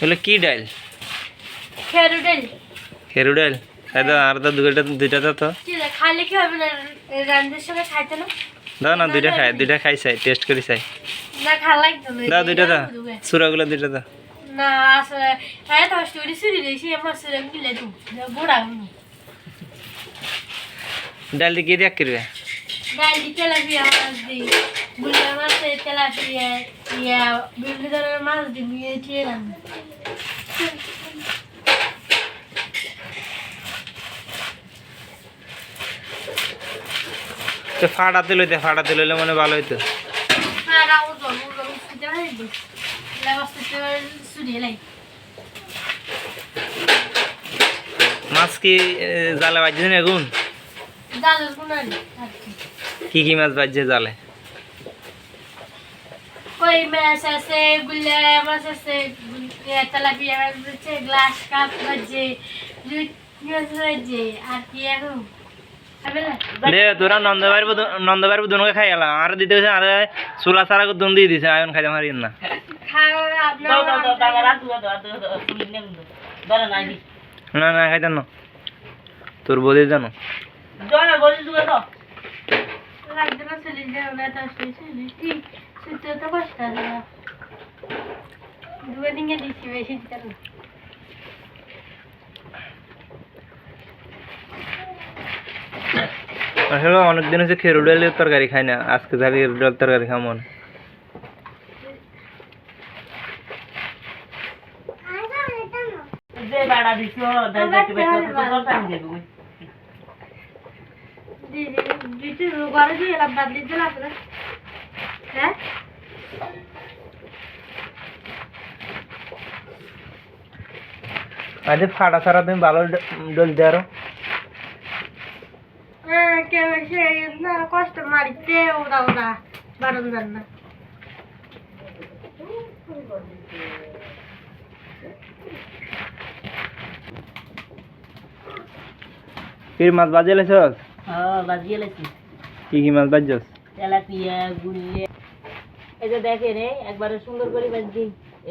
এগুলো কি ডাল? খেরু ডাল খেরু ডাল খাই দাও আর তো দুইটা দুইটা দাও তো। খাইলে কি হবে না? রান্নার সঙ্গে খাইতে না? দাও না দুইটা খাই দুইটা খাই চাই টেস্ট করি চাই। না খা লাগতো না দাও দুইটা দাও। চূড়াগুলো দুইটা দাও। না আসলে হ্যাঁ তো স্টোরি শুরু দিয়েছি আমার সুরে মিলে তু বুড়া ডাল দিয়ে দেখ করবে? ডাল দি তেলাপিয়া মাছ দি বুড়িয়া মাছ তেলাপিয়া ইয়া বিভিন্ন ধরনের মাছ দি নিয়ে খেয়ে রান্না। ফাটাতে লইতে ফাটাতে লইলে মানে ভালো হইতো। হ্যাঁ মাছ কি জালে বাজছে না গুণারি আর কি কি মাছ বাজছে জালে? কই মাছ আছে গুল্লা মাছ আছে তেলাপিয়া মাছ আছে গ্লাস কাপ বাজে বাজে আর কি এখন? দে তোরা নন্দবাড়ি নন্দবাড়ি দুনকে খাই গেলাম আর দিতে হয়েছে আর চুলা সারা দুন দিয়ে দিছে আয়ন খাইতে পারি না। না না খাইতে না। তোর বোধে জানো? লাগবে না চলে যাও না তো শুনি ঠিক শুতে তো কষ্ট আছে না। দুয়ে দিনে দিছি বেশি দিতে না আসলে অনেকদিন হচ্ছে খেরু ডালের তরকারি খাই না আজকে যাবি খেরু ডাল তরকারি খাও মনে দিদি ঘরে দিয়ে এলাম বাদ দিতে হ্যাঁ? আজ ফাটা সারা তুমি ভালো ডল দে আরও কেউ এসে না কষ্ট মারিতে ওরা ওরা বারণ যান না। কি মাছ বাজিয়ে লেছি? কি কি মাছ বাজছস তেলাপিয়া গুল্লে এই যে দেখেন এই একবারে সুন্দর করে বাজি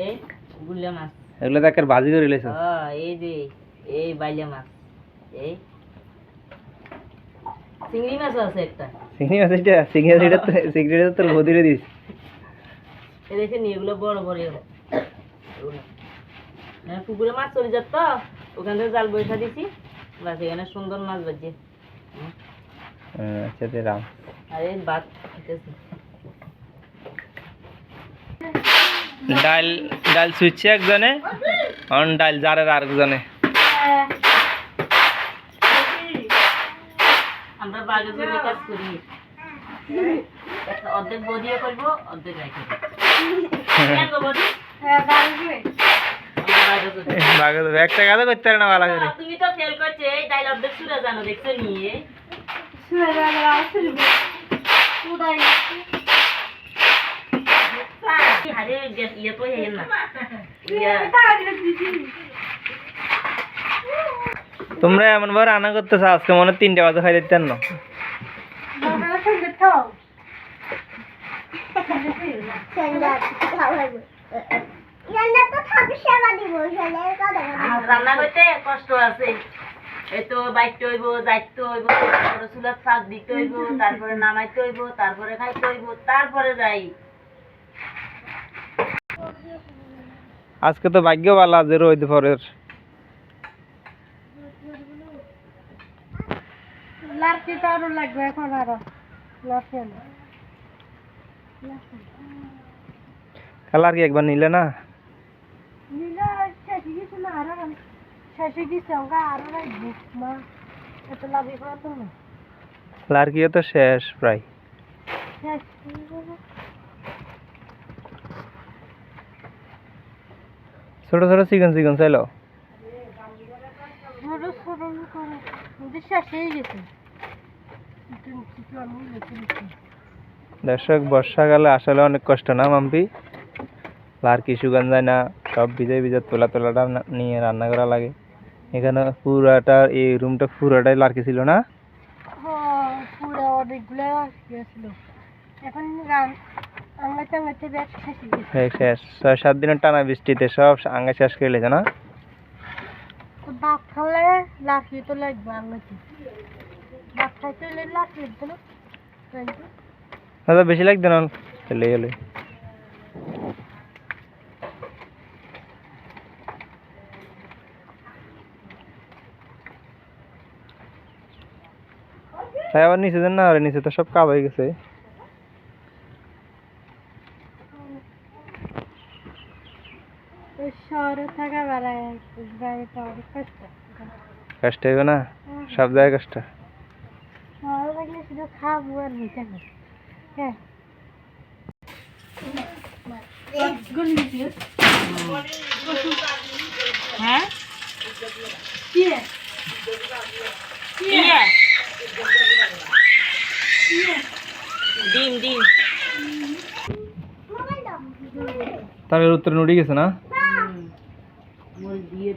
এই গুল্লে মাছ। এগুলো দেখ ভাজি করে লেছস হ্যাঁ এই যে এই বাইলে মাছ এই। চিংড়ি মাছ আছে একটা। চিংড়ি মাছ এটা চিংড়ি মাছ এটা চিংড়ি মাছ তোর দিস এই দেখেন এগুলো বড় বড় এগুলো। হ্যাঁ পুকুরে মাছ চলে যাত তো ওখান থেকে জাল বৈশা দিছি। বাস এখানে সুন্দর মাছ বাজছে। আচ্ছা রাম। আর ভাত খেতেছি। ডাল ডাল সুইচ্ছে একজনে অন ডাল জারের আরেকজনে। আমরা বাগে কাজ করি একটা অর্ধেক বদিয়ে করব অর্ধেক রাখি হ্যাঁ কাজও করতে পারে না ভালো করে। তুমি তো ফেল করছে এই ডাইল অর্ধেক সুরে জানো দেখছ নিয়ে। শুয়ে তোমরা এমন ভাবে রান্না করতেছো আজকে মনে হয় তিনটা বাজে খাই দিতেন না। বাবা সঙ্গে খাও আর রান্না করতে কষ্ট আছে। এই তো বাইতে হইব যাইতে হইব তারপরে চুলার শাক দিতে হইব তারপরে নামাইতে হইব তারপরে খাইতে হইব তারপরে যাই। আজকে তো ভাগ্য ভালো যে রোদ তো লাড়কি কালার কি একবার নিলে না? নীলা শেষে গেছে না আরও শেষে গেছে ওকে আরও লাগবে মা এত লাগবে কত না কালার কি তো শেষ প্রায় শেষ ছোট ছোট চিকেন চিকেন চাইলো দর্শক বর্ষাকালে আসলে অনেক কষ্ট না মাম্পি? আর কি সুগান যায় না সব ভিজে ভিজে তোলা তোলাটা নিয়ে রান্না করা লাগে। এখানে পুরাটা এই রুমটা পুরাটাই লার্কি ছিল না? পুরো অনেকগুলো এখন শেষ ছয় সাত দিনের টানা বৃষ্টিতে সব আঙ্গা শেষ করে লেছে না? তো ভাত খালে লাফিয়ে তো লাগবে আঙ্গাতে ভাত খাইতে হলে লাফিয়ে তো না? দাদা বেশি লাগবে না? চলে গেলে। নিচে দেন না? আরে নিচে তো সব কাজ হয়ে গেছে ওই শহরে থাকা বেলায় বাইরে পাওয়া কষ্ট কষ্ট হবে না সব জায়গায় থাকলে শুধু খাব আর হইতে না। হ্যাঁ। হ্যাঁ? কি? ডিম ডিম। তার উত্তর উঠে গেছে না মুই দিয়ে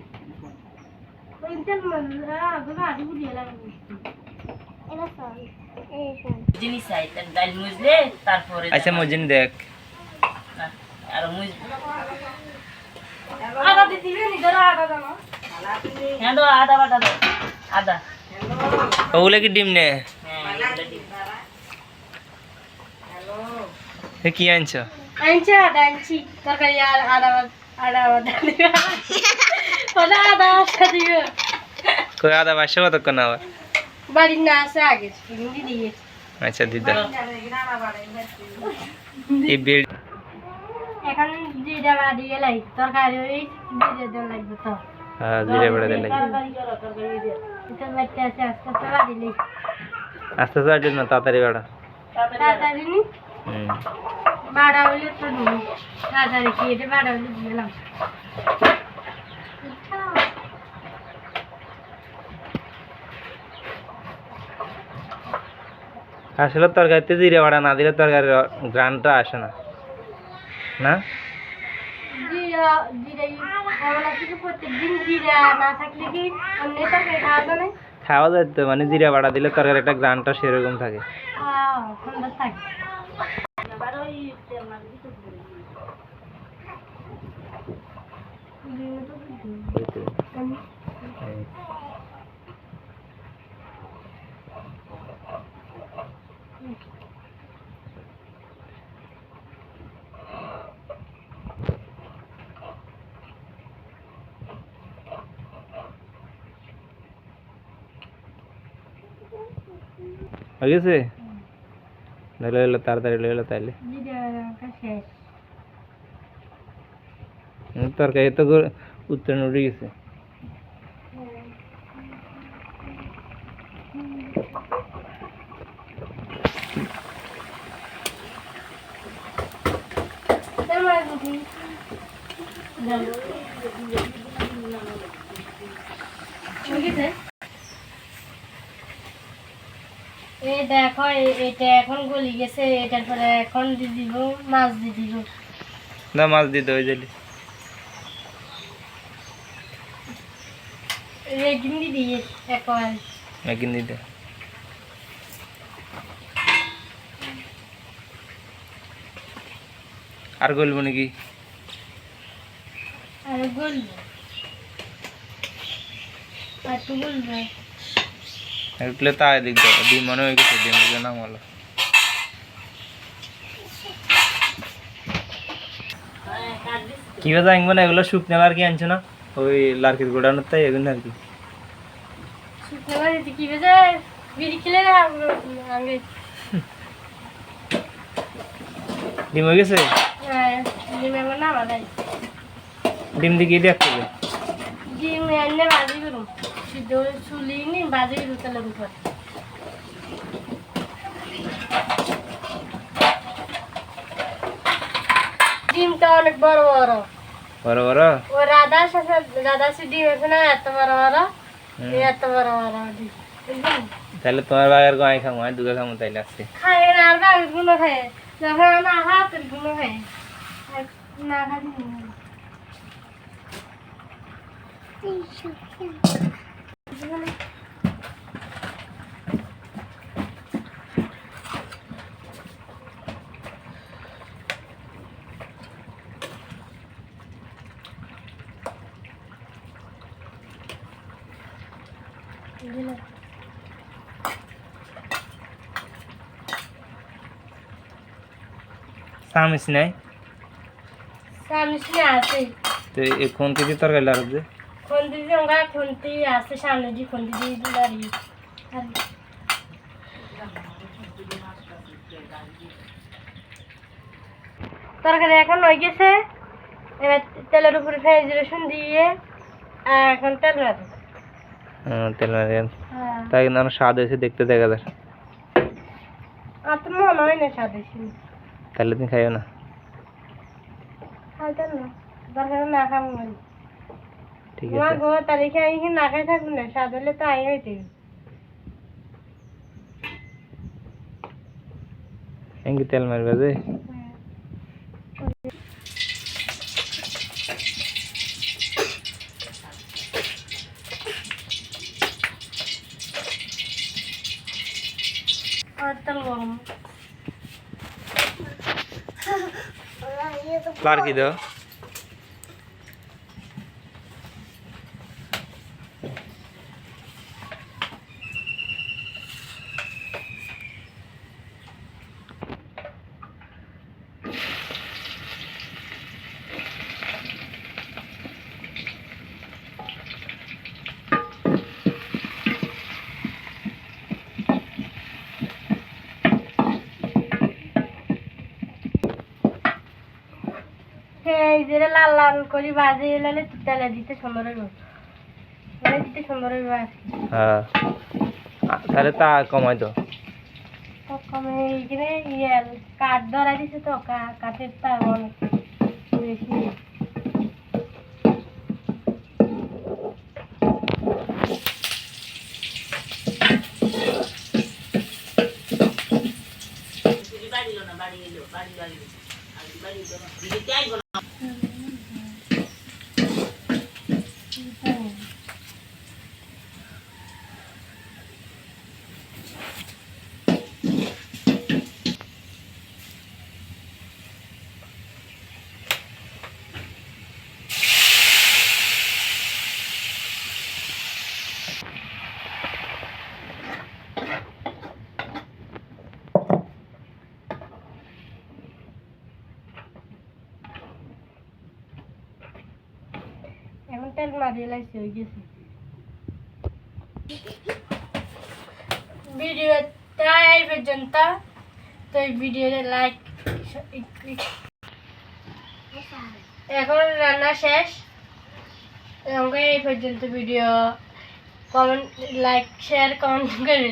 ওইটার মধ্যে আগে গাড়ি উড়িয়ে লাগবে এটা সব এই সব জিনিস চাই তার ডাল মুজলে তারপরে আচ্ছা মজিন দেখ। আর মুজ আদা দিতে দিবে নি ধরো আদা দাও। হ্যাঁ দাও আদা বাটা দাও আদা। ওগুলো কি ডিম নে? হ্যাঁ কি আনছ? আনছি আদা আনছি। তরকারি আর আদা আদা আদা দিবে। আদা কই আদা বাসা কতক্ষণ আবার বাড়ির না আছে আগে হিন্দি আচ্ছা দিদা। এই বেড এখন জিরা বাড়ি গেলাই তরকারি ওই জিরে দেওয়া লাগবে তো। হ্যাঁ জিরে বেড়ে আস্তে আস্তে বাড়ি লাই আস্তে আস্তে না তাড়াতাড়ি বেড়া। তাড়াতাড়ি তাড়াতাড়ি নি বাড়া হইলে তো নি তাড়াতাড়ি কি এটা বাড়া হইলে দিলাম আসলে তরকারিতে জিরে বাড়া না দিলে তরকারির গ্রানটা আসে না। না? খাওয়া যায় তো মানে জিরে বাড়া দিলে তরকারি একটা গ্রানটা সেরকম থাকে। হ্যাঁ সুন্দর থাকে আবার ওই তেল মাছ দিতে হয়ে গেছে ধরে এলো তাড়াতাড়ি লয়ে এলো তাইলে তরকারি তো গো- উত্তর উঠে গেছে এই দেখো এটা এখন গলি গেছে এটার পরে এখন দিয়ে দিব মাছ দিয়ে দিব। না মাছ দিতে হয়ে যালি রেডিম দিয়ে দিয়ে একবার একদিন দিতে। আর গলবো নাকি? আর গলবো। আর একটু গলবে। একটু তাই দিক ডিম মনে হয়ে গেছে ডিমগুলো নাম হলো কি কথা আনব না এগুলো শুকনো আর কি আনছো না ওই লার্কির গোডানোর তাই এগুলো আর কি ডিম হয়ে গেছে ডিম এমন না বাদাই ডিম দিকে দেখ ডিম এনে বাজি করুন সিদ্ধ চুলি নি বাজি ডিমটা অনেক বড় বড়। বড় বড়? ও রাধার সাথে রাধা সে ডিম এত বড় বড়? এত বড় বড় ডিম। তাহলে তোমার বাগের গায়ে খামো আর দুগে খামো তাইলে আসছে। খায় না আরগুলো খায় যখন না হাতেরগুলো না সামিস নাই সামিস নাই আছে। তো এখন কিছু তরকারি লাগবে খুন্তি জঙ্গা খুন্তি আছে সামনে দিয়ে খুন্তি দিয়ে আর তরকারি এখন হয়ে গেছে এবার তেলের উপরে পেঁয়াজ রসুন দিয়ে আর এখন তেল হ্যাঁ, তেল মারি তাই কিন্তু আমার স্বাদ হয়েছে দেখতে দেখা যায় আর তো মনে হয় না স্বাদ ছিল তাহলে তুমি খাইও না খাইতাম না দরকার না খাব মা গো তাহলে কি আমি কি না খাই থাকব না? স্বাদ তো আই হইতে। তেল মারবে যে। আর তেল গরম যে লাল লাল করে বাজে এলে তেলে দিতে সুন্দর হইব। তেলে দিতে সুন্দর হইব হ্যাঁ। তাহলে তা কমাই দাও। তো কমে এইখানে ইয়ে কাঠ ধরা দিছে তো কা- কাঠের তার অনেক বেশি। এখন তেল মারিয়ে লাগছে হয়ে গেছে। ভিডিওটা এই পর্যন্ত। তো এই ভিডিওতে লাইক এখন রান্না শেষ। এবং এই পর্যন্ত video comment like share comment করে